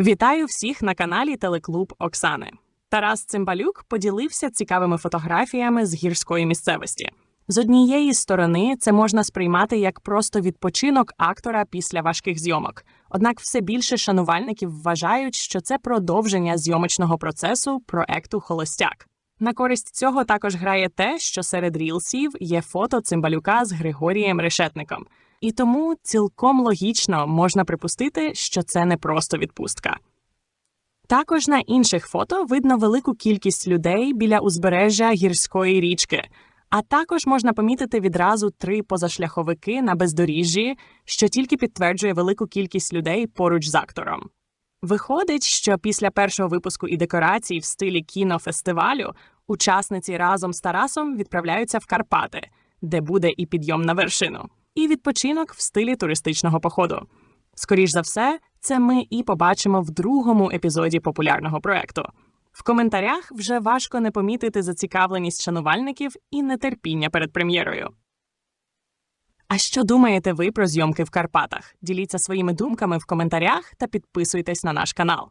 Вітаю всіх на каналі Телеклуб Оксани. Тарас Цимбалюк поділився цікавими фотографіями з гірської місцевості. З однієї сторони це можна сприймати як просто відпочинок актора після важких зйомок. Однак все більше шанувальників вважають, що це продовження зйомочного процесу проекту Холостяк. На користь цього також грає те, що серед рілсів є фото цимбалюка з Григорієм Решетником. І тому цілком логічно можна припустити, що це не просто відпустка. Також на інших фото видно велику кількість людей біля узбережжя гірської річки, а також можна помітити відразу три позашляховики на бездоріжжі, що тільки підтверджує велику кількість людей поруч з актором. Виходить, що після першого випуску і декорацій в стилі кінофестивалю учасниці разом з Тарасом відправляються в Карпати, де буде і підйом на вершину, і відпочинок в стилі туристичного походу. Скоріш за все, це ми і побачимо в другому епізоді популярного проекту. В коментарях вже важко не помітити зацікавленість шанувальників і нетерпіння перед прем'єрою. А що думаєте ви про зйомки в Карпатах? Діліться своїми думками в коментарях та підписуйтесь на наш канал.